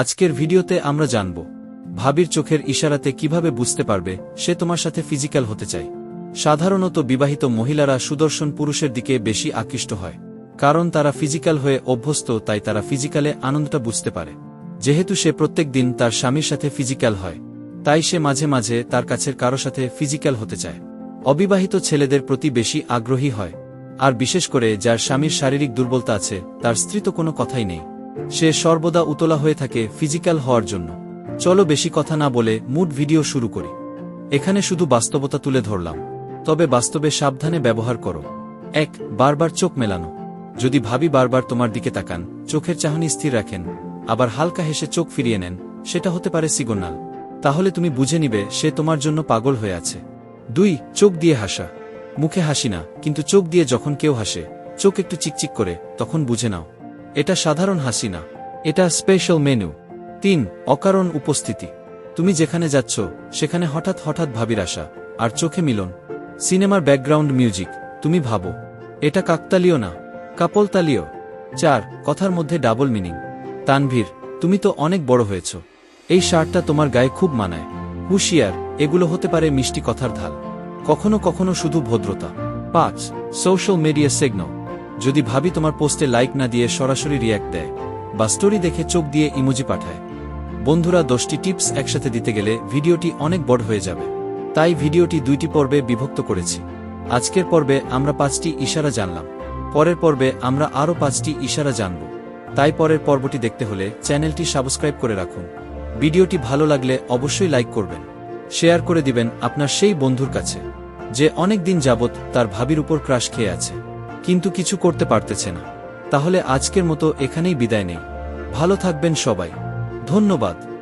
আজকের ভিডিওতে আমরা জানব, ভাবির চোখের ইশারাতে কীভাবে বুঝতে পারবে সে তোমার সাথে ফিজিক্যাল হতে চায়। সাধারণত বিবাহিত মহিলারা সুদর্শন পুরুষের দিকে বেশি আকৃষ্ট হয়, কারণ তারা ফিজিক্যাল হয়ে অভ্যস্ত, তাই তারা ফিজিক্যালে আনন্দটা বুঝতে পারে। যেহেতু সে প্রত্যেক দিন তার স্বামীর সাথে ফিজিক্যাল হয়, তাই সে মাঝে মাঝে তার কাছের কারও সাথে ফিজিক্যাল হতে চায়। অবিবাহিত ছেলেদের প্রতি বেশি আগ্রহী হয়, আর বিশেষ করে যার স্বামীর শারীরিক দুর্বলতা আছে, তার স্ত্রী তো কোনো কথাই নেই। সে সর্বদা উতলা হয়ে থাকে ফিজিক্যাল হওয়ার জন্য। চলো বেশি কথা না বলে মুড ভিডিও শুরু করি। এখানে শুধু বাস্তবতা তুলে ধরলাম। তবে বাস্তবে সাবধানে ব্যবহার করো। এক, বারবার চোখ মেলানো। যদি ভাবি বারবার তোমার দিকে তাকান, চোখের চাহনি স্থির রাখেন, আবার হালকা হেসে চোখ ফিরিয়ে নেন, সেটা হতে পারে সিগনাল তাহলে তুমি বুঝে নিবে সে তোমার জন্য পাগল হয়ে আছে। দুই, চোখ দিয়ে হাসা। মুখে হাসি না, কিন্তু চোখ দিয়ে যখন কেউ হাসে, চোখ একটু চিকচিক করে, তখন বুঝে নাও। এটা সাধারণ হাসি না এটা স্পেশাল মেনু তিন, অকারণ উপস্থিতি। তুমি যেখানে যাচ্ছ, সেখানে হঠাৎ হঠাৎ ভাবির আসা আর চোখে মিলন। সিনেমার ব্যাকগ্রাউন্ড মিউজিক তুমি ভাবো। এটা কাকতালীয় না। কাপলতালীয়। চার, কথার মধ্যে ডাবল মিনিং তানভীর, তুমি তো অনেক বড় হয়েছ। এই শার্টটা তোমার গায়ে খুব মানায়। হুশিয়ার, এগুলো হতে পারে মিষ্টি কথার ঢাল। কখনো কখনো শুধু ভদ্রতা। পাঁচ সোশ্যাল মিডিয়া সিগনাল যদি ভাবি তোমার পোস্টে লাইক না দিয়ে সরাসরি রিয়্যাক্ট দেয়, বা স্টোরি দেখে চোখ দিয়ে ইমোজি পাঠায়, বন্ধুরা দশটি টিপস একসাথে দিতে গেলে ভিডিওটি অনেক বড় হয়ে যাবে। তাই ভিডিওটি দুইটি পর্বে বিভক্ত করেছি। আজকের পর্বে আমরা পাঁচটি ইশারা জানলাম। পরের পর্বে আমরা আরও পাঁচটি ইশারা জানব। তাই পরের পর্বটি দেখতে হলে চ্যানেলটি সাবস্ক্রাইব করে রাখুন। ভিডিওটি ভালো লাগলে অবশ্যই লাইক করবেন। শেয়ার করে দিবেন আপনার সেই বন্ধুর কাছে, যে অনেক দিন যাবৎ তার ভাবির উপর ক্রাশ খেয়ে আছে। কিন্তু কিছু করতে পারতেছে না। তাহলে আজকের মতো এখানেই বিদায় নেই। ভালো থাকবেন সবাই। ধন্যবাদ।